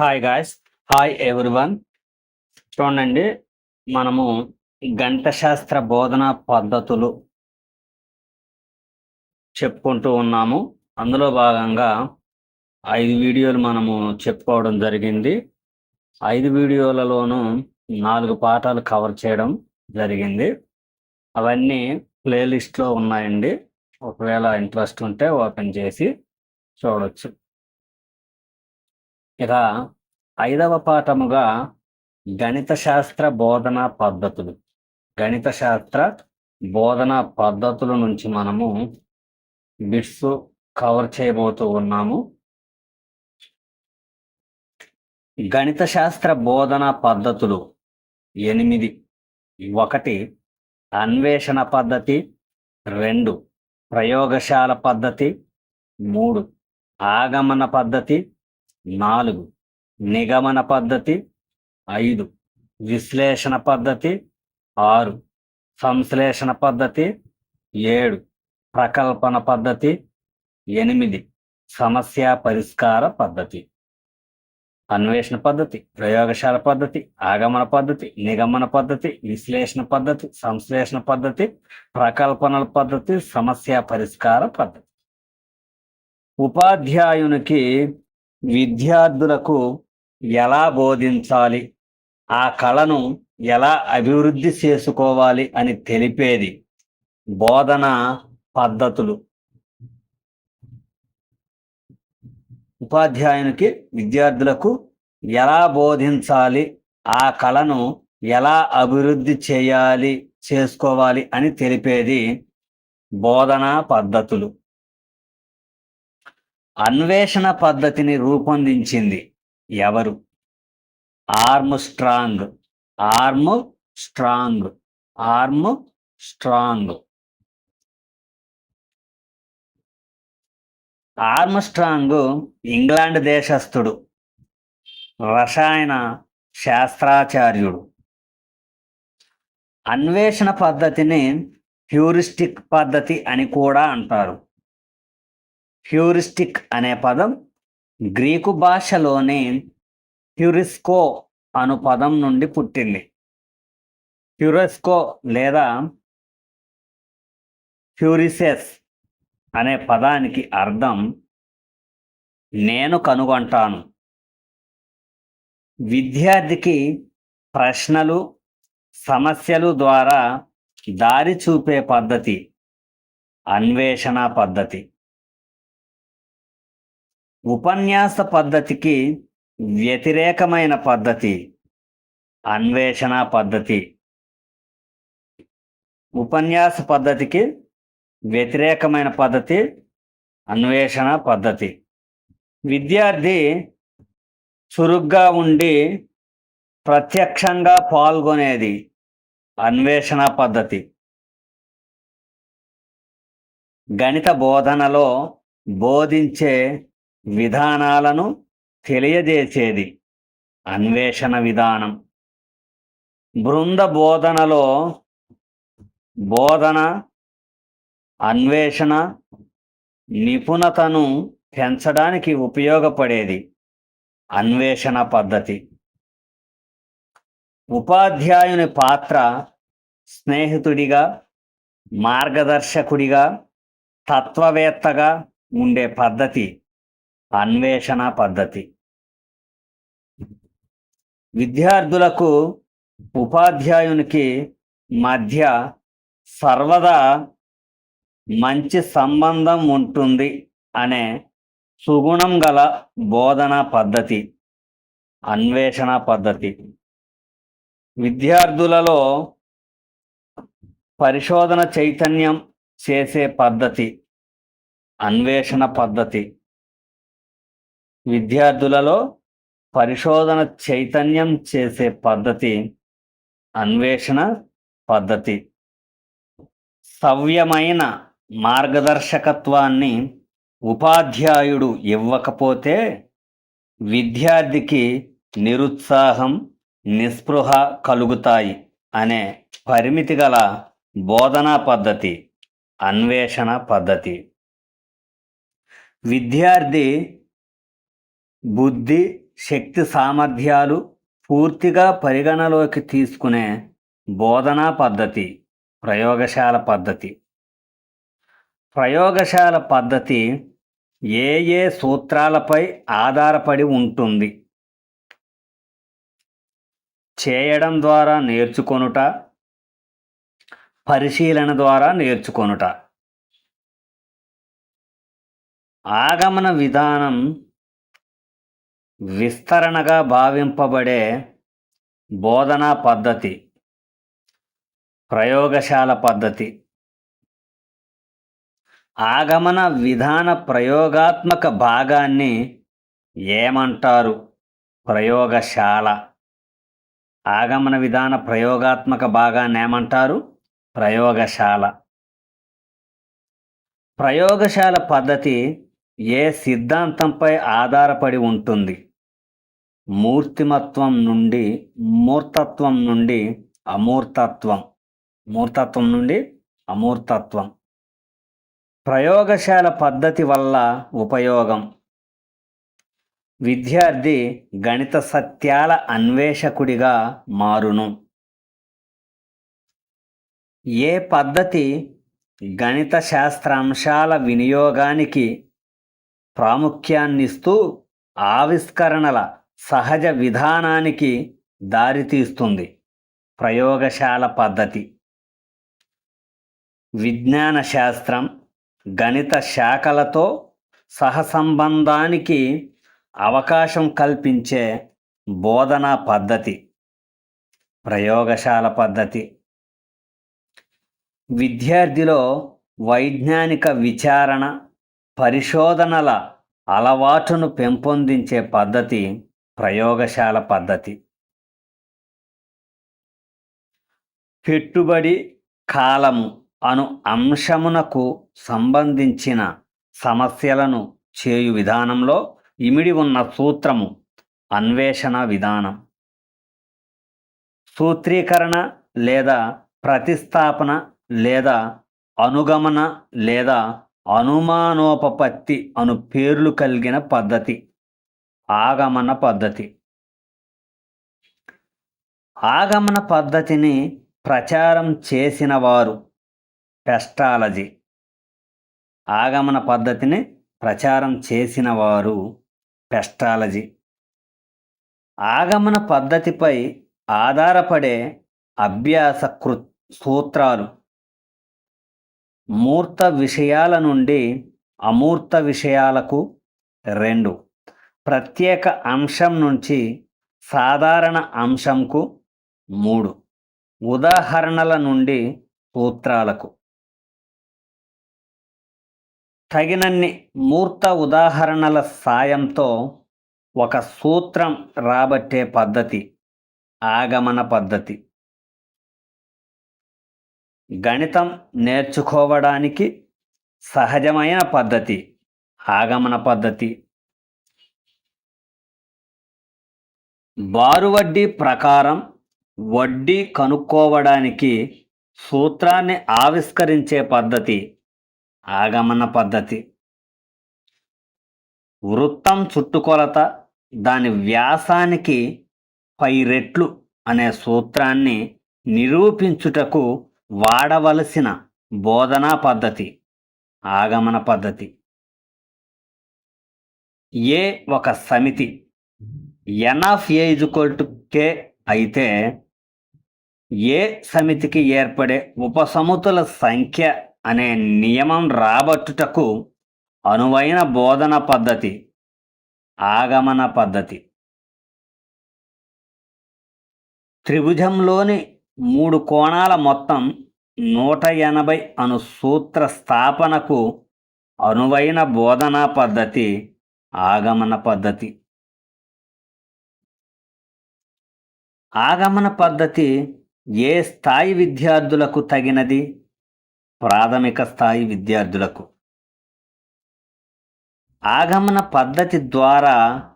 Hi guys hi everyone చూడండి మనము గంట శాస్త్ర బోధన పద్ధతులు చెప్పుకుంటూ ఉన్నాము. అందులో భాగంగా ఐదు వీడియోలు మనము చెప్పుకోవడం జరిగింది. ఐదు వీడియోలలోనూ నాలుగు పాఠాలు కవర్ చేయడం జరిగింది. అవన్నీ ప్లేలిస్ట్లో ఉన్నాయండి. ఒకవేళ ఇంట్రెస్ట్ ఉంటే ఓపెన్ చేసి చూడొచ్చు. ఇక ఐదవ పాఠముగా గణిత శాస్త్ర బోధనా పద్ధతులు. గణిత శాస్త్ర బోధనా పద్ధతుల నుంచి మనము బిట్స్ కవర్ చేయబోతూ ఉన్నాము. గణిత శాస్త్ర బోధన పద్ధతులు ఎనిమిది. ఒకటి అన్వేషణ పద్ధతి. రెండు ప్రయోగశాల పద్ధతి. మూడు ఆగమన పద్ధతి. నాలుగు. నిగమన పద్ధతి ఐదు. విశ్లేషణ పద్ధతి ఆరు. సంశ్లేషణ పద్ధతి ఏడు. ప్రకల్పన పద్ధతి ఎనిమిది. సమస్య పరిష్కార పద్ధతి. అన్వేషణ పద్ధతి ప్రయోగశాల పద్ధతి ఆగమన పద్ధతి నిగమన పద్ధతి విశ్లేషణ పద్ధతి సంశ్లేషణ పద్ధతి ప్రకల్పనల పద్ధతి సమస్య పరిష్కార పద్ధతి. ఉపాధ్యాయునికి విద్యార్థులకు ఎలా బోధించాలి? ఆ కళను ఎలా అభివృద్ధి చేసుకోవాలి అని తెలిపేది బోధన పద్ధతులు. ఉపాధ్యాయునికి విద్యార్థులకు ఎలా బోధించాలి? ఆ కళను ఎలా అభివృద్ధి చేయాలి చేసుకోవాలి అని తెలిపేది బోధనా పద్ధతులు. అన్వేషణ పద్ధతిని రూపొందించింది ఎవరు? Armstrong. Armstrong. Armstrong. Armstrong England దేశస్థుడు. రసాయన శాస్త్రాచార్యుడు. అన్వేషణ పద్ధతిని హ్యూరిస్టిక్ పద్ధతి అని కూడా అంటారు. హ్యూరిస్టిక్ అనే పదం గ్రీకు భాషలోని హ్యూరిస్కో అను పదం నుండి పుట్టింది. హ్యూరిస్కో లేదా హ్యూరిసెస్ అనే పదానికి అర్థం నేను కనుగొంటాను. విద్యార్థికి ప్రశ్నలు సమస్యలు ద్వారా దారి చూపే పద్ధతి అన్వేషణ పద్ధతి. ఉపన్యాస పద్ధతికి వ్యతిరేకమైన పద్ధతి అన్వేషణ పద్ధతి. ఉపన్యాస పద్ధతికి వ్యతిరేకమైన పద్ధతి అన్వేషణ పద్ధతి. విద్యార్థి చురుగ్గా ఉండి ప్రత్యక్షంగా పాల్గొనేది అన్వేషణ పద్ధతి. గణిత బోధనలో బోధించే విధానాలను తెలియజేసేది అన్వేషణ విధానం. బృంద బోధనలో బోధన అన్వేషణ నిపుణతను పెంచడానికి ఉపయోగపడేది అన్వేషణ పద్ధతి. ఉపాధ్యాయుని పాత్ర స్నేహితుడిగా మార్గదర్శకుడిగా తత్వవేత్తగా ఉండే పద్ధతి. అన్వేషణ పద్ధతి. విద్యార్థులకు ఉపాధ్యాయునికి మధ్య సర్వదా మంచి సంబంధం ఉంటుంది అనే సుగుణం గల బోధన పద్ధతి అన్వేషణ పద్ధతి. విద్యార్థులలో పరిశోధన చైతన్యం చేసే పద్ధతి అన్వేషణ పద్ధతి. విద్యార్థులలో పరిశోధన చైతన్యం చేసే పద్ధతి అన్వేషణ పద్ధతి. సవ్యమైన మార్గదర్శకత్వాన్ని ఉపాధ్యాయుడు ఇవ్వకపోతే విద్యార్థికి నిరుత్సాహం నిస్పృహ కలుగుతాయి అనే పరిమితి గల బోధనా పద్ధతి అన్వేషణ పద్ధతి. విద్యార్థి బుద్ధి శక్తి సామర్థ్యాలు పూర్తిగా పరిగణలోకి తీసుకునే బోధనా పద్ధతి ప్రయోగశాల పద్ధతి. ప్రయోగశాల పద్ధతి ఏ ఏ సూత్రాలపై ఆధారపడి ఉంటుంది? చేయడం ద్వారా నేర్చుకొనుట పరిశీలన ద్వారా నేర్చుకొనుట. ఆగమన విధానం విస్తరణగా భావింపబడే బోధనా పద్ధతి ప్రయోగశాల పద్ధతి. ఆగమన విధాన ప్రయోగాత్మక భాగాన్ని ఏమంటారు? ప్రయోగశాల. ఆగమన విధాన ప్రయోగాత్మక భాగాన్ని ఏమంటారు? ప్రయోగశాల. ప్రయోగశాల పద్ధతి ఏ సిద్ధాంతంపై ఆధారపడి ఉంటుంది? మూర్తిమత్వం నుండి మూర్తత్వం నుండి అమూర్తత్వం. మూర్తత్వం నుండి అమూర్తత్వం. ప్రయోగశాల పద్ధతి వల్ల ఉపయోగం. విద్యార్థి గణిత సత్యాల అన్వేషకుడిగా మారును. ఏ పద్ధతి గణిత శాస్త్రాంశాల వినియోగానికి ప్రాముఖ్యాన్నిస్తూ ఆవిష్కరణల సహజ విధానానికి దారితీస్తుంది ప్రయోగశాల పద్ధతి. విజ్ఞాన శాస్త్రం గణిత శాఖలతో సహసంబంధానికి అవకాశం కల్పించే బోధనా పద్ధతి. ప్రయోగశాల పద్ధతి. విద్యార్థిలో వైజ్ఞానిక విచారణ పరిశోధనల అలవాటును పెంపొందించే పద్ధతి. ప్రయోగశాల పద్ధతి. పెట్టుబడి కాలము అను అంశమునకు సంబంధించిన సమస్యలను చేయు విధానంలో ఇమిడి ఉన్న సూత్రము అన్వేషణ విధానం. సూత్రీకరణ లేదా ప్రతిస్థాపన లేదా అనుగమన లేదా అనుమానోపపత్తి అను పేర్లు కలిగిన పద్ధతి. ఆగమన పద్ధతి. ఆగమన పద్ధతిని ప్రచారం చేసిన వారు పెస్టాలజీ ఆగమన పద్ధతిని ప్రచారం చేసిన వారు పెస్టాలజీ ఆగమన పద్ధతిపై ఆధారపడే అభ్యాస కృ సూత్రాలు. మూర్త విషయాల నుండి అమూర్త విషయాలకు రెండు. ప్రత్యేక అంశం నుంచి సాధారణ అంశంకు మూడు. ఉదాహరణల నుండి సూత్రాలకు. తగినన్ని మూర్త ఉదాహరణల సాయంతో ఒక సూత్రం రాబట్టే పద్ధతి ఆగమన పద్ధతి. గణితం నేర్చుకోవడానికి సహజమైన పద్ధతి ఆగమన పద్ధతి. బారు వడ్డీ ప్రకారం వడ్డీ కనుక్కోవడానికి సూత్రాన్ని ఆవిష్కరించే పద్ధతి ఆగమన పద్ధతి. వృత్తం చుట్టుకొలత దాని వ్యాసానికి పై రెట్లు అనే సూత్రాన్ని నిరూపించుటకు వాడవలసిన బోధనా పద్ధతి ఆగమన పద్ధతి. ఏ ఒక సమితి n of A equal to K అయితే ఏ సమితికి ఏర్పడే ఉపసమితుల సంఖ్య అనే నియమం రాబట్టుటకు అనువైన బోధన పద్ధతి ఆగమన పద్ధతి. త్రిభుజంలోని మూడు కోణాల మొత్తం నూట ఎనభై అను సూత్ర స్థాపనకు అనువైన బోధనా పద్ధతి ఆగమన పద్ధతి. ఆగమన పద్ధతి ఏ స్థాయి విద్యార్థులకు తగినది? ప్రాథమిక స్థాయి విద్యార్థులకు. ఆగమన పద్ధతి ద్వారా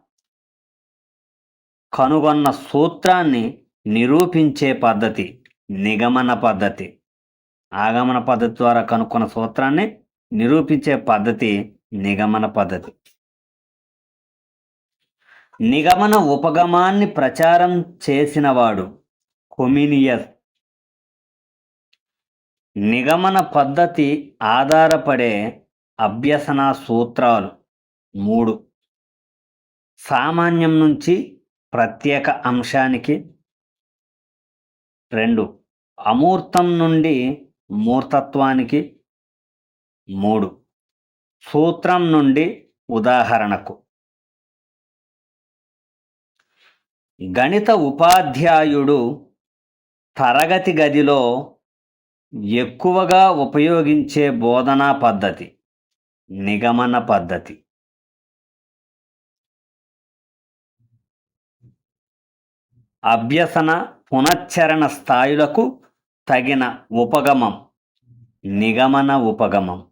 కనుగొన్న సూత్రాన్ని నిరూపించే పద్ధతి నిగమన పద్ధతి. ఆగమన పద్ధతి ద్వారా కనుక్కున్న సూత్రాన్ని నిరూపించే పద్ధతి నిగమన పద్ధతి. నిగమన ఉపగమాన్ని ప్రచారం చేసినవాడు కొమినియస్ నిగమన పద్ధతి ఆధారపడే అభ్యసన సూత్రాలు మూడు. సామాన్యం నుంచి ప్రత్యేక అంశానికి రెండు. అమూర్తం నుండి మూర్తత్వానికి మూడు. సూత్రం నుండి ఉదాహరణకు గణిత ఉపాధ్యాయుడు తరగతి గదిలో ఎక్కువగా ఉపయోగించే బోధనా పద్ధతి నిగమన పద్ధతి. అభ్యసన పునశ్చరణ స్థాయిలకు తగిన ఉపగమం నిగమన ఉపగమం.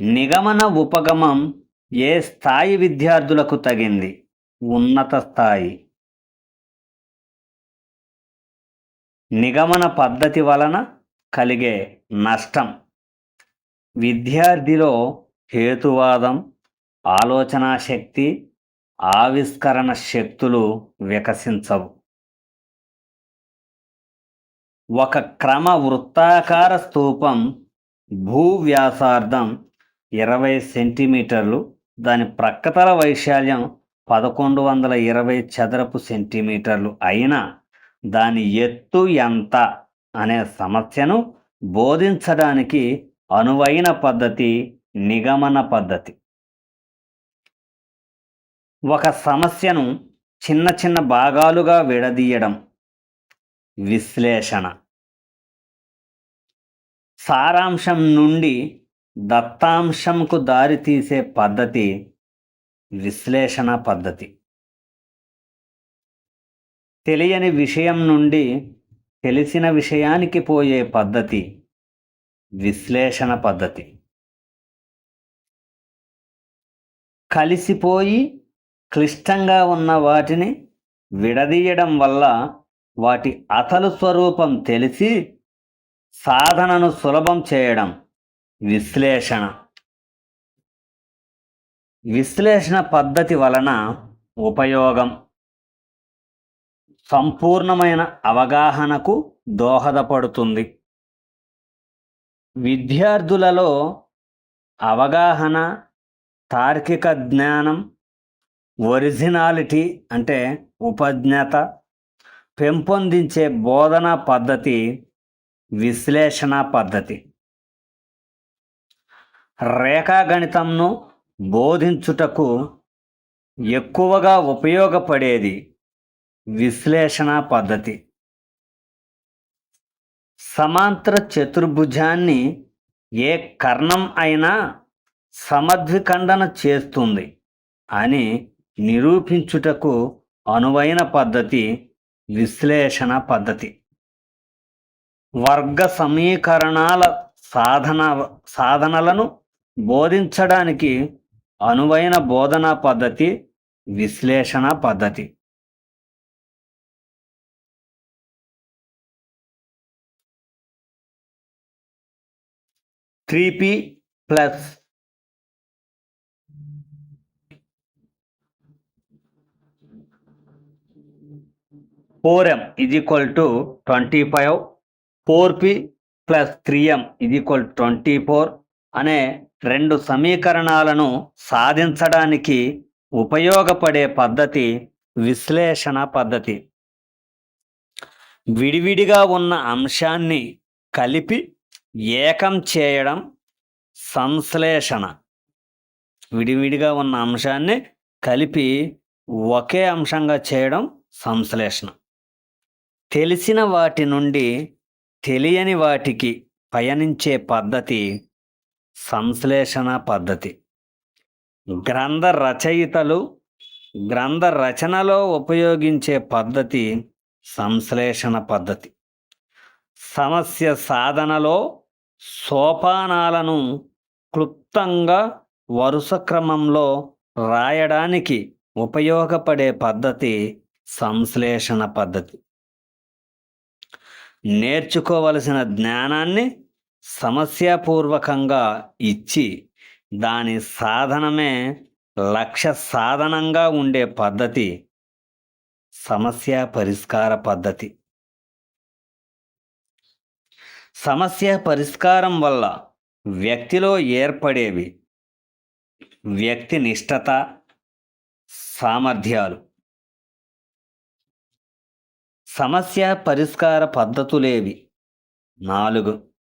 నిగమన ఉపగమం ఏ స్థాయి విద్యార్థులకు తగింది? ఉన్నత స్థాయి. నిగమన పద్ధతి వలన కలిగే నష్టం. విద్యార్థిలో హేతువాదం ఆలోచనా శక్తి ఆవిష్కరణ శక్తులు వికసించవు. ఒక క్రమ వృత్తాకార స్తూపం భూ వ్యాసార్థం ఇరవై సెంటీమీటర్లు దాని ప్రక్కతల వైశాల్యం పదకొండు వందల ఇరవై చదరపు సెంటీమీటర్లు అయినా దాని ఎత్తు ఎంత అనే సమస్యను బోధించడానికి అనువైన పద్ధతి నిగమన పద్ధతి. ఒక సమస్యను చిన్న చిన్న భాగాలుగా విడదీయడం. విశ్లేషణ. సారాంశం నుండి దత్తాంశంకు దారితీసే పద్ధతి విశ్లేషణ పద్ధతి. తెలియని విషయం నుండి తెలిసిన విషయానికి పోయే పద్ధతి విశ్లేషణ పద్ధతి. కలిసిపోయి క్లిష్టంగా ఉన్న వాటిని విడదీయడం వల్ల వాటి అసలు స్వరూపం తెలిసి సాధనను సులభం చేయడం విశ్లేషణ. విశ్లేషణ పద్ధతి వలన ఉపయోగం. సంపూర్ణమైన అవగాహనకు దోహదపడుతుంది. విద్యార్థులలో అవగాహన తార్కిక జ్ఞానం ఒరిజినాలిటీ అంటే ఉపజ్ఞత పెంపొందించే బోధనా పద్ధతి విశ్లేషణ పద్ధతి. రేఖాగణితంను బోధించుటకు ఎక్కువగా ఉపయోగపడేది విశ్లేషణ పద్ధతి. సమాంతర చతుర్భుజాన్ని ఏ కర్ణం అయినా సమద్విఖండన చేస్తుంది అని నిరూపించుటకు అనువైన పద్ధతి విశ్లేషణ పద్ధతి. వర్గ సమీకరణాల సాధన సాధనలను బోధించడానికి అనువైన బోధనా పద్ధతి విశ్లేషణ పద్ధతి. Three P plus. Four M ఇది equal to twenty five. Four P plus three M ఇది ఈక్వల్ ట్వంటీ ఫోర్. అనే రెండు సమీకరణాలను సాధించడానికి ఉపయోగపడే పద్ధతి విశ్లేషణ పద్ధతి. విడివిడిగా ఉన్న అంశాన్ని కలిపి ఏకం చేయడం సంశ్లేషణ. విడివిడిగా ఉన్న అంశాన్ని కలిపి ఒకే అంశంగా చేయడం సంశ్లేషణ. తెలిసిన వాటి నుండి తెలియని వాటికి పయనించే పద్ధతి సంశ్లేషణ పద్ధతి. గ్రంథ రచయితలు గ్రంథ రచనలో ఉపయోగించే పద్ధతి సంశ్లేషణ పద్ధతి. సమస్య సాధనలో సోపానాలను క్లుప్తంగా వరుస క్రమంలో రాయడానికి ఉపయోగపడే పద్ధతి సంశ్లేషణ పద్ధతి. నేర్చుకోవలసిన జ్ఞానాన్ని సమస్యాపూర్వకంగా ఇచ్చి దాని సాధనమే లక్ష్య సాధనంగా ఉండే పద్ధతి సమస్య పరిష్కార పద్ధతి. సమస్య పరిష్కారం వల్ల వ్యక్తిలో ఏర్పడేవి వ్యక్తి నిష్ఠత సామర్థ్యాలు. సమస్య పరిష్కార పద్ధతులేవి. నాలుగు.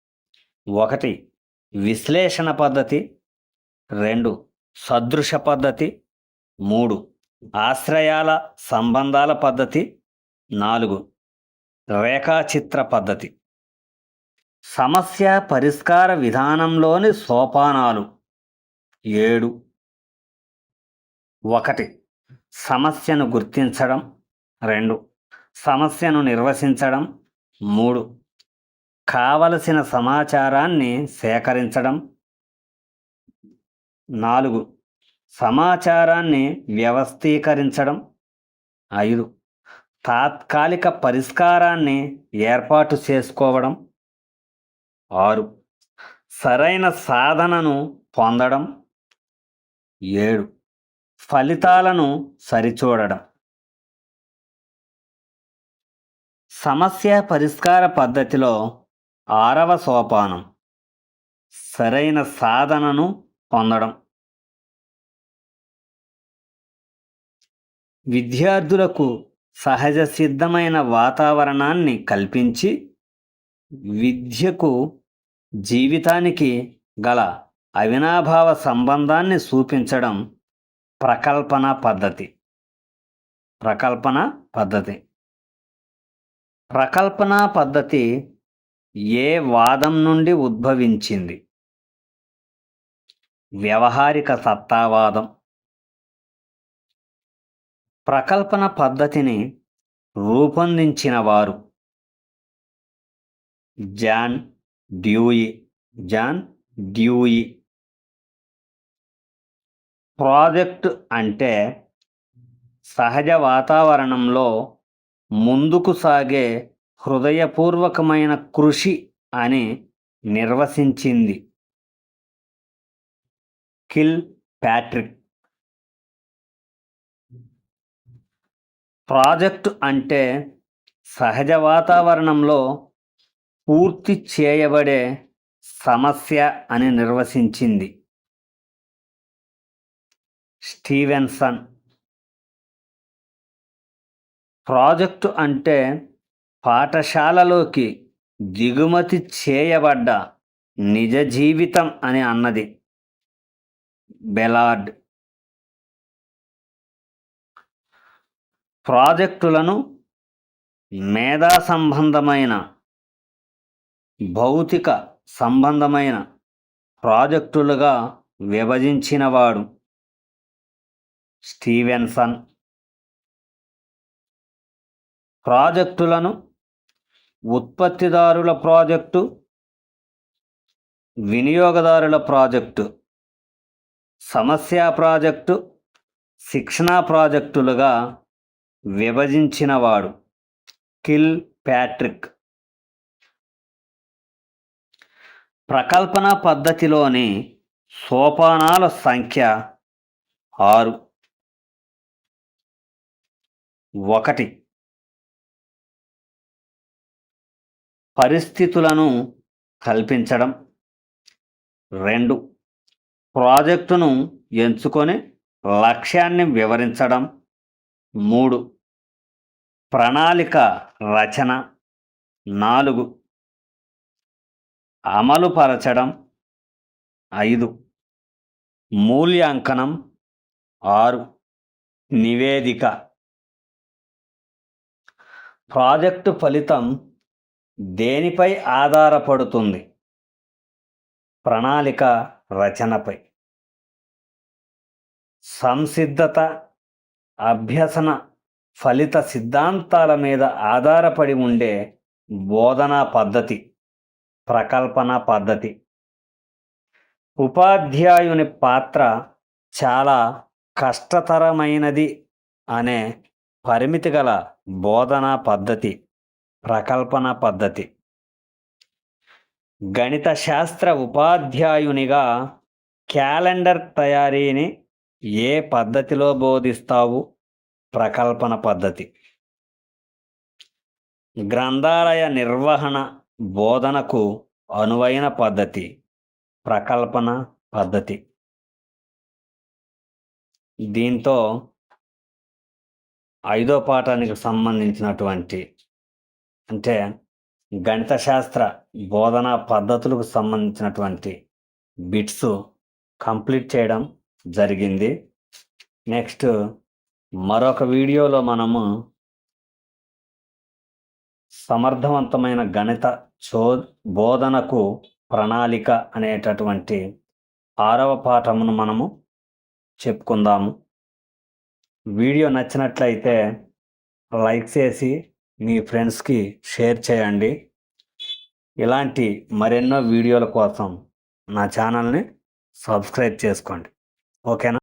ఒకటి విశ్లేషణ పద్ధతి. రెండు సదృశ పద్ధతి. మూడు ఆశ్రయాల సంబంధాల పద్ధతి. నాలుగు రేఖాచిత్ర పద్ధతి. సమస్య పరిష్కార విధానంలోని సోపానాలు. ఏడు ఒకటి సమస్యను గుర్తించడం. రెండు సమస్యను నిర్వచించడం మూడు కావలసిన సమాచారాన్ని సేకరించడం. నాలుగు. సమాచారాన్ని వ్యవస్థీకరించడం. ఐదు. తాత్కాలిక పరిష్కారాన్ని ఏర్పాటు చేసుకోవడం. ఆరు. సరైన సాధనను పొందడం. ఏడు. ఫలితాలను సరిచూడడం. సమస్య పరిష్కార పద్ధతిలో ఆరవ సోపానం. సరైన సాధనను పొందడం. విద్యార్థులకు సహజ సిద్ధమైన వాతావరణాన్ని కల్పించి విద్యకు జీవితానికి గల అవినాభావ సంబంధాన్ని చూపించడం ప్రకల్పన పద్ధతి. ప్రకల్పన పద్ధతి. ప్రకల్పన పద్ధతి ఏ వాదం నుండి ఉద్భవించింది? వ్యవహారిక సత్తావాదం. ప్రకల్పన పద్ధతిని రూపొందించిన వారు. John Dewey John Dewey. Project అంటే సహజ వాతావరణంలో ముందుకు సాగే హృదయపూర్వకమైన కృషి అని నిర్వచించింది కిల్ ప్యాట్రిక్. ప్రాజెక్ట్ అంటే సహజ వాతావరణంలో పూర్తి చేయబడే సమస్య అని నిర్వచించింది స్టీవెన్సన్. ప్రాజెక్టు అంటే పాఠశాలలోకి దిగుమతి చేయబడ్డ నిజ జీవితం అని అన్నది బెలార్డ్. ప్రాజెక్టులను మేధా సంబంధమైన భౌతిక సంబంధమైన ప్రాజెక్టులుగా విభజించినవాడు స్టీవెన్సన్. ప్రాజెక్టులను ఉత్పత్తిదారుల ప్రాజెక్టు వినియోగదారుల ప్రాజెక్టు సమస్య ప్రాజెక్టు శిక్షణా ప్రాజెక్టులుగా విభజించినవాడు కిల్ ప్యాట్రిక్. ప్రకల్పన పద్ధతిలోని సోపానాల సంఖ్య ఆరు. ఒకటి. పరిస్థితులను కల్పించడం. రెండు ప్రాజెక్టును ఎంచుకొని లక్ష్యాన్ని వివరించడం. మూడు ప్రణాళిక రచన. నాలుగు అమలుపరచడం. ఐదు మూల్యాంకనం. ఆరు నివేదిక. ప్రాజెక్టు ఫలితం దేనిపై ఆధారపడుతుంది? ప్రణాళిక రచనపై. సంసిద్ధత అభ్యసన ఫలిత సిద్ధాంతాల మీద ఆధారపడి ఉండే బోధనా పద్ధతి ప్రకల్పన పద్ధతి. ఉపాధ్యాయుని పాత్ర చాలా కష్టతరమైనది అనే పరిమితి గల బోధనా పద్ధతి. ప్రకల్పన పద్ధతి. గణిత శాస్త్ర ఉపాధ్యాయునిగా క్యాలెండర్ తయారీని ఏ పద్ధతిలో బోధిస్తావు? ప్రకల్పన పద్ధతి. గ్రంథాలయ నిర్వహణ బోధనకు అనువైన పద్ధతి. ప్రకల్పన పద్ధతి. దీంతో ఐదో పాఠానికి సంబంధించినటువంటి అంటే గణిత శాస్త్ర బోధనా పద్ధతులకు సంబంధించినటువంటి బిట్స్ కంప్లీట్ చేయడం జరిగింది. నెక్స్ట్ మరొక వీడియోలో మనము సమర్థవంతమైన గణిత చో బోధనకు ప్రణాళిక అనేటటువంటి ఆరవ పాఠమును మనము చెప్పుకుందాము. వీడియో నచ్చినట్లయితే లైక్ చేసి మీ ఫ్రెండ్స్కి షేర్ చేయండి. ఇలాంటి మరెన్నో వీడియోల కోసం నా ఛానల్ని సబ్స్క్రైబ్ చేసుకోండి. ఓకేనా?